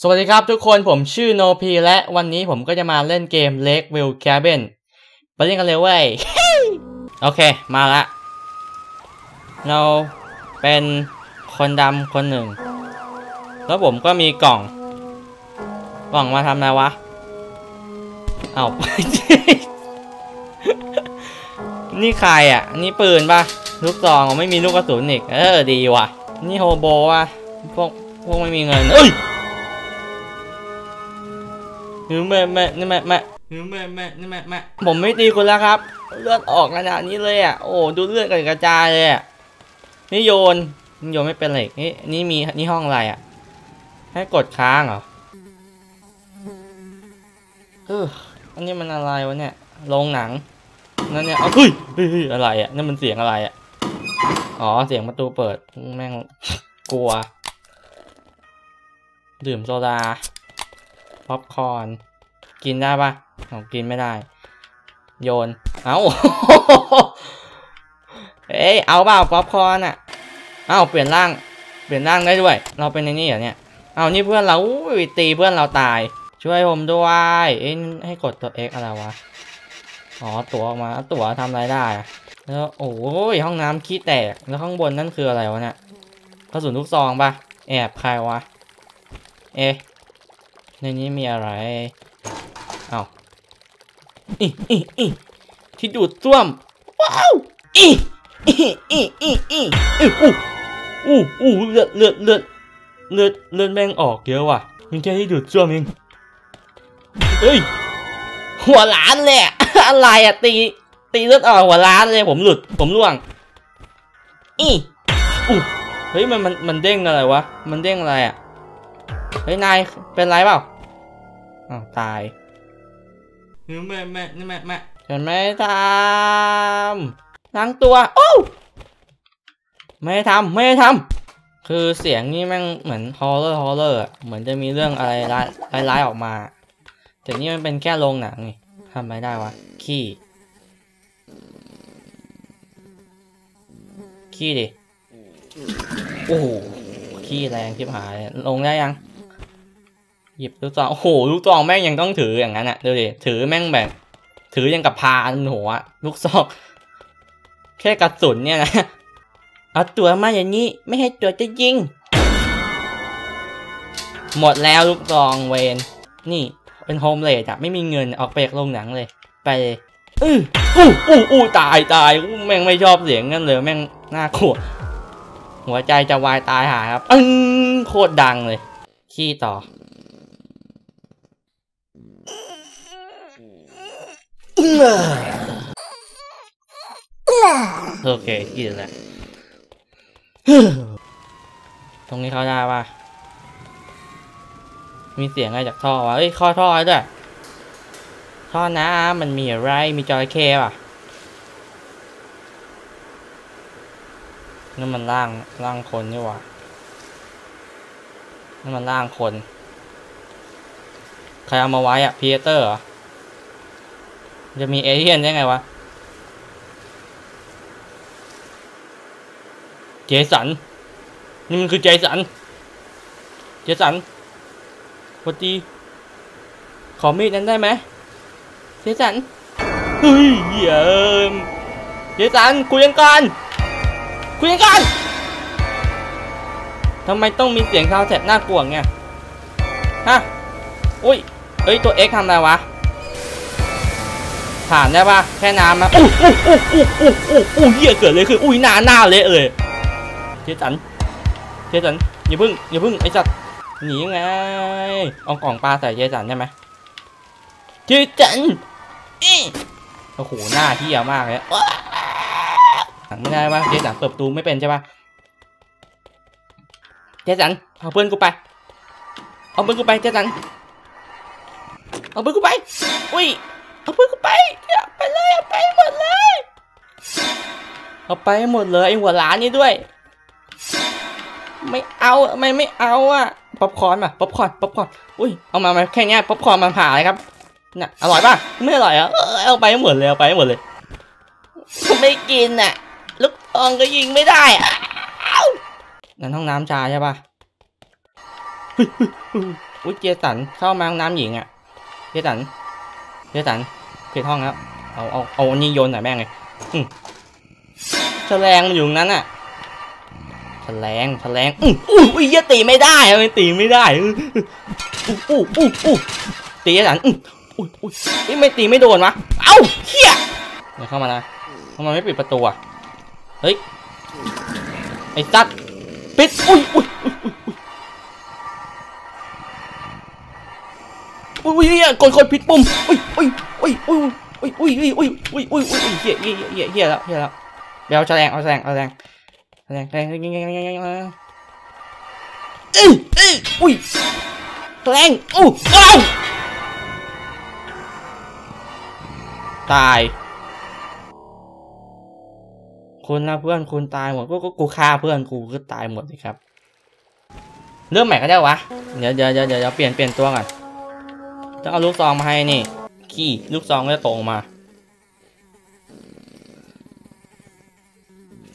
สวัสดีครับทุกคนผมชื่อโนพีและวันนี้ผมก็จะมาเล่นเกม Lake Will Cabin ไปเล่นกันเลยเว้ย โอเคมาละ เราเป็นคนดำคนหนึ่ง แล้วผมก็มีกล่อง กล่องมาทำอะไรวะ เอานี่ใครอะ นี่ปืนปะลูกซองไม่มีลูกกระสุนอีก เออดีว่ะ นี่โฮโบว่ะพวกพวกไม่มีเงินเอ้ย หือแม่แม่นี่แม่แม่หือแม่แม่นี่แม่แม่ผมไม่ตีคุณแล้วครับ เลือดออกขนาดนี้เลยอะ โอ้ดูเลือดกันกระจายเลยอะ นี่โยนนี่โยนไม่เป็นเลยนี่นี่มีนี่ห้องอะไรอะ ให้กดค้างเหรอ เอออันนี้มันอะไรวะเนี่ย โรงหนัง นั่นเนี่ย เอาเฮ้ยเฮ้ยเฮ้ยอะไรอะ นั่นมันเสียงอะไรอะ อ๋อ เสียงประตูเปิด แม่งกลัว ดื่มโซดา ป๊อปคอร์นกินได้ปะอ๋อกินไม่ได้ โยน เอาเอ้ยเอาเปล่าป๊อปคอร์นอะเอาเปลี่ยนร่าง เปลี่ยนร่างได้ด้วย เราเป็นในนี่เหรอเนี่ย เอานี่เพื่อนเราตีเพื่อนเราตาย ช่วยผมด้วย เอ้ยให้กดตัว X อะไรวะ อ๋อตัวออกมาตัวทำอะไรได้แล้วโอ้ยห้องน้ำขี้แตก แล้วข้างบนนั่นคืออะไรวะเนี่ยกระสุนลูกซองปะแอบใครวะ เอ๊ะ ในนี้มีอะไร เอาอีอีอีที่ดูดซ่วม ว้าว อีอีอีอีอีอีอู้อู้อู้เลือดเลือดเลือดเลือดเลือดแม่งออกเยอะว่ะมันแค่ที่ดูดซ่วมเองเฮ้ย หัวล้านเลยอะอะไรอะตี ตีเลือดออกหัวล้านเลยผมหลุด ผมล่วง อีอู้เฮ้ยมันมันมันเด้งอะไรวะ มันเด้งอะไรอะเฮ้ยนายเป็นไรเปล่า อ้าวตายแม่แม่นี่แม่แม่ฉันไม่ทำล้างตัว โอ้ไม่ได้ทำไม่ได้ทำคือเสียงนี่แม่งเหมือนฮอลเลอร์ฮอลเลอร์เหมือนจะมีเรื่องอะไรร้ายร้ายๆออกมา แต่นี่มันเป็นแค่โรงหนังนี่ทำไม่ได้วะ ขี้ ขี้ดิ โอ้โหขี้แรงทิบหายเลยลงได้ยัง หยิบลูกซองโอ้โหลูกซองแม่งยังต้องถืออย่างนั้นอะดูดิถือแม่งแบบ ถือยังกับพานหัวลูกซองแค่กระสุนเนี่ยนะเอาตัวมาอย่างนี้ไม่ให้ตัวจะยิง หมดแล้วลูกซองเวนนี่เป็นโฮมเลดอะไม่มีเงินออกไปจากโรงหนังเลย ไปเลยอื้ออู้อู้อู้ตายตายอู้แม่งไม่ชอบเสียงนั่นเลยแม่งน่ากลัวหัวใจจะวายตายหาครับ อึ้งโคตรดังเลย ขี้ต่อ โอเคกินแล้วตรงนี้เข้าได้ปะมีเสียงอะไรจากท่อวะเอ้ยข้อท่อด้วย ท่อน้ำมันมีอะไร มีจอยเคป่ะนั่นมันร่างร่างคนนี่หว่านั่นมันร่างคน ใครเอามาไว้อะพีเตอร์เหรอ จะมีเอเลียนได้ไงวะ เจสัน นี่มันคือเจสัน เจสันพอดีขอมีดนั้นได้ไหมเจสัน เฮ้ยเหี้ยเอิ่มเจสันคุยกันก่อนคุยกันก่อนทำไมต้องมีเสียงซาวแท็กน่ากลัวเงี้ยฮะ อุ้ย เอ้ย ตัว X ทำอะไรวะ ผ่านได้ปะแค่น้ำนะอู้อู้อู้อู้อู้อู้อู้เหี้ยเกิดเลยคืออุ้ยหน้าหน้าเละเลยเจสันเจสันอย่าพึ่งอย่าพึ่งไอ้สัตว์หนียังไงเอากล่องปลาใส่เจสันใช่ไหมเจสันโอ้โหหน้าเหี้ยมากเลยไม่ได้ปะเจสันเปิดประตูไม่เป็นใช่ปะเจสันเอาเพื่อนกูไปเอาเพื่อนกูไปเจสันเอาเพื่อนกูไปอุ้ย เอาพื่อนกูไปเอาไปเลยเอาไปหมดเลย เอาไปหมดเลยไอหัวล้านนี่ด้วย ไม่เอาไม่ไม่เอาอะป๊อปคอร์นป่ะป๊อปคอร์นป๊อปคอร์นอุ้ยเอามามาแค่นี้ป๊อปคอร์นมันผ่าเลยครับน่ะอร่อยป่ะไม่อร่อยอะเอาไปหมดเลยเอาไปหมดเลยไม่กินอะลูกอองก็ยิงไม่ได้อะนั่นห้องน้ำชาใช่ป่ะอุ้ยเจสันเข้ามาห้องน้ำหญิงอะเจสัน เจสันผิดห้องแล้วเอาเอาเอาอันนี้โยนหน่อยแม่งเลยอืมแฉลงมันอยู่นั้นอะแฉลงแฉลงอู้อู้อุ้ยเหี้ยตีไม่ได้อะตีไม่ได้อู้อู้อู้อู้ตีเจสันอู้อุ้ยอุ้ยเอ้ยไม่ตีไม่โดนวะเอ้าเฮียเดี๋ยวเข้ามานะทำไมไม่ปิดประตูอะเฮ้ยไอ้ตัดปิดอุ้ยอุ้ยอุ้ย อุ้ยอุ้ยเหี้ยกดกดผิดปุ่มอุ้ยอุ้ยอุ้ยอุ้ยอุ้ยอุ้ยอุ้ยอุ้ยอุ้ยอุ้ยอุ้ยเหี้ยเหี้ยเหี้ยเหี้ยแล้วเหี้ยแล้วเดี๋ยวเอาแฉลงเอาแฉลงเอาแฉลงแฉลงแฉลงแฉลงแฉลงแฉลงแฉลงแฉลงเอ้ยเอ้ยอุ้ยแฉลงอู้ว้าวตายคุณนะเพื่อนคุณตายหมดก็ก็กูฆ่าเพื่อนกูก็ตายหมดสิครับ เริ่มใหม่ก็ได้วะ เดี๋ยวเดี๋ยวเดี๋ยวเดี๋ยวเปลี่ยนเปลี่ยนตัวก่อน ต้องเอาลูกซองมาให้นี่ ขี้ลูกซองก็จะตกออกมา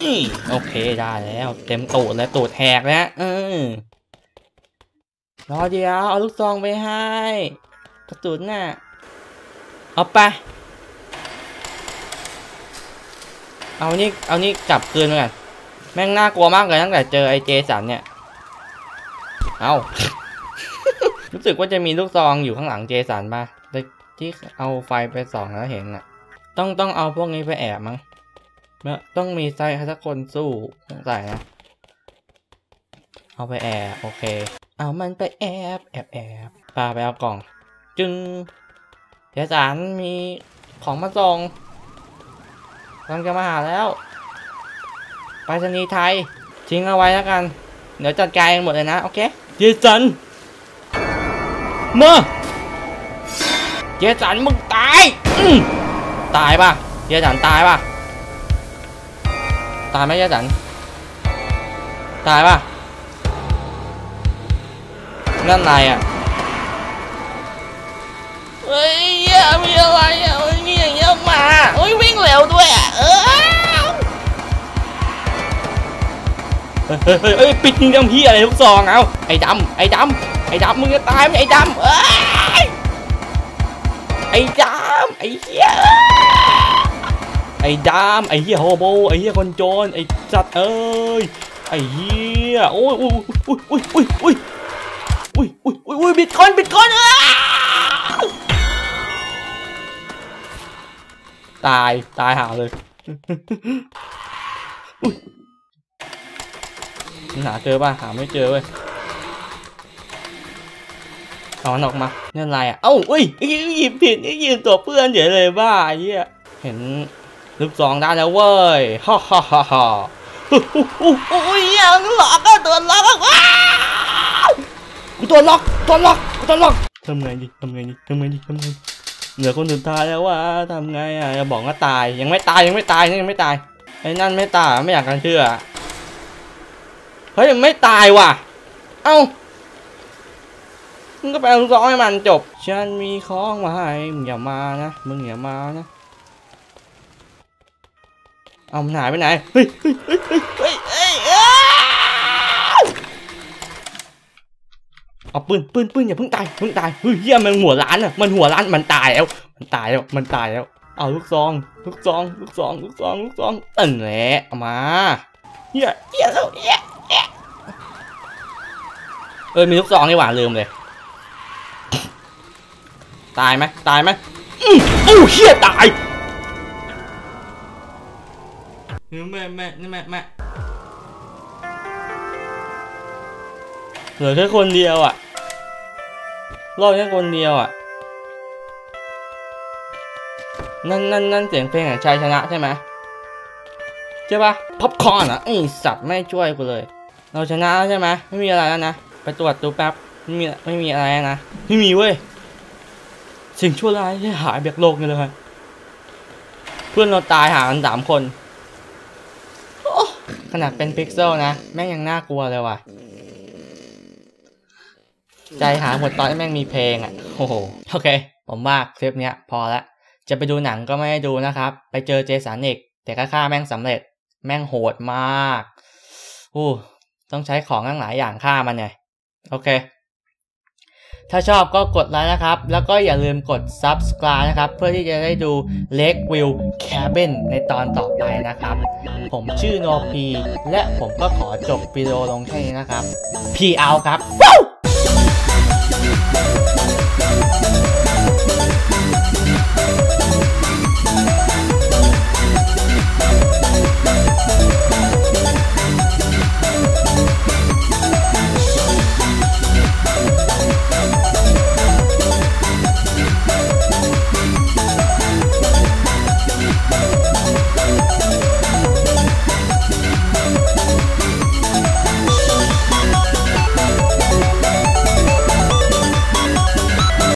อืมโอเคได้แล้ว เต็มตูดแล้วตูดแหกแล้วเออรอเดี๋ยวเอาลูกซองไปให้กระตุนน่ะเอาไป เอานี่เอานี่กลับคืนมากันแม่งน่ากลัวมากเลยตั้งแต่เจอไอเจสันเนี่ย เอา รู้สึกว่าจะมีลูกซองอยู่ข้างหลังเจสันป่ะที่เอาไฟไปส่องแล้วเห็นน่ะต้องต้องเอาพวกนี้ไปแอบมั้งเมื่อต้องมีใครสักคนสู้สงสัยนะเอาไปแอบโอเค เอามันไปแอบแอบแอบปาไปเอากล่อง จึงเจสันมีของมาส่งกำลังจะมาหาแล้วไปรษณีย์ไทยทิ้งเอาไว้แล้วกัน เดี๋ยวจัดการเองหมดเลยนะ โอเคเจสัน มาเจสันมึงตายอืมตายป่ะเจสันตายป่ะตายไหมเจสันตายป่ะนั่นอะไรอะเฮ้ยอย่ามีอะไรอะเฮ้ยมีอย่างเงี้ยมาเฮ้ยวิ่งเร็วด้วยอะเออเฮ้ยเฮ้ยเฮ้ยเฮ้ยปิดยิงจำพี่อะไรลูกซองเอาไอ้ดำไอ้ดำ ไอ้ดำมึงจะตายไหมไอ้ดำเอ้ยไอ้ดำไอ้เหี้ยไอ้ดำไอ้เหี้ยโฮโบไอ้เหี้ยคนจรไอ้จัดเอ้ยไอ้เหี้ยโอ้ยอุ้ยอุ้ยอุ้ยอุ้ยอุ้ยอุ้ยอุ้ยอุ้ยบิดคอนบิดคอนเอ้ตายตายหาเลยอุ๊ยหาเจอป่ะหาไม่เจอเว้ย เอามันออกมาเนี่ยอะไรอะ เอ้าอุ้ยหยิบผิดหยิบตัวเพื่อนเฉยเลยบ้าเหี้ยเห็นลูกซองได้แล้วเว้ยฮ่าฮ่าฮ่าฮ่าอุ้ยยังหลอกก็ตัวล็อกอะว้ากูตัวล็อกตัวล็อกกูตัวล็อกทำไงดีทำไงดีทำไงดีทำไงดีเหลือคนสุดท้ายแล้วว่าทำไงอะจะบอกว่าตายยังไม่ตายยังไม่ตายยังไม่ตายไอ้นั่นไม่ตายไม่อยากกันเชื่อเฮ้ยยังไม่ตายว่ะ เอ้า มึงก็ไปเอาลูกซองให้มันจบ ฉันมีของมาให้ มึงอย่ามานะ มึงอย่ามานะ เอามันหายไปไหน เฮ้ยเฮ้ยเฮ้ยเฮ้ยเฮ้ยเอาปืนปืนปืนอย่าเพิ่งตายเพิ่งตายเฮ้ยเฮียมันหัวล้านอะ มันหัวล้าน มันตายแล้ว มันตายแล้ว มันตายแล้ว เอาลูกซอง ลูกซอง ลูกซอง ลูกซอง ลูกซองเอันแหละมาเฮียเฮียแล้วเฮียเฮียมีลูกซองนี่หว่าลืมเลย ตายไหมตายไหมอื้ออู้เฮียตายแม่แม่แม่แม่เหลือแค่คนเดียวอะ รอดแค่คนเดียวอะ นั่นนั่นนั่นเสียงเพลงของชัยชนะใช่ไหมใช่ปะพับคอนอะไอสัตว์ไม่ช่วยกูเลย เราชนะแล้วใช่ไหมไม่มีอะไรแล้วนะ ไปตรวจดูแป๊บ ไม่มีไม่มีอะไรนะ ไม่มีเว้ย สิ่งชั่วร้ายที่หายแบบโลกนี่เลยเพื่อนเราตายหากันสามคนขนาดเป็นพิกเซลนะ แม่งยังน่ากลัวเลยว่ะ ใจหายหมดตอนที่แม่งมีเพลงอะ โอ้โห โอเค ผมว่าคลิปเนี้ยพอละ จะไปดูหนังก็ไม่ได้ดูนะครับ ไปเจอเจสันอีก แต่ก็ฆ่าแม่งสำเร็จ แม่งโหดมาก อู้ ต้องใช้ของตั้งหลายอย่างฆ่ามันไงโอเค ถ้าชอบก็กดไลค์นะครับ แล้วก็อย่าลืมกด subscribe นะครับ เพื่อที่จะได้ดู Lake View Cabin ในตอนต่อไปนะครับ ผมชื่อโนพี และผมก็ขอจบวิดีโอลงแค่นี้นะครับ พีเอาครับ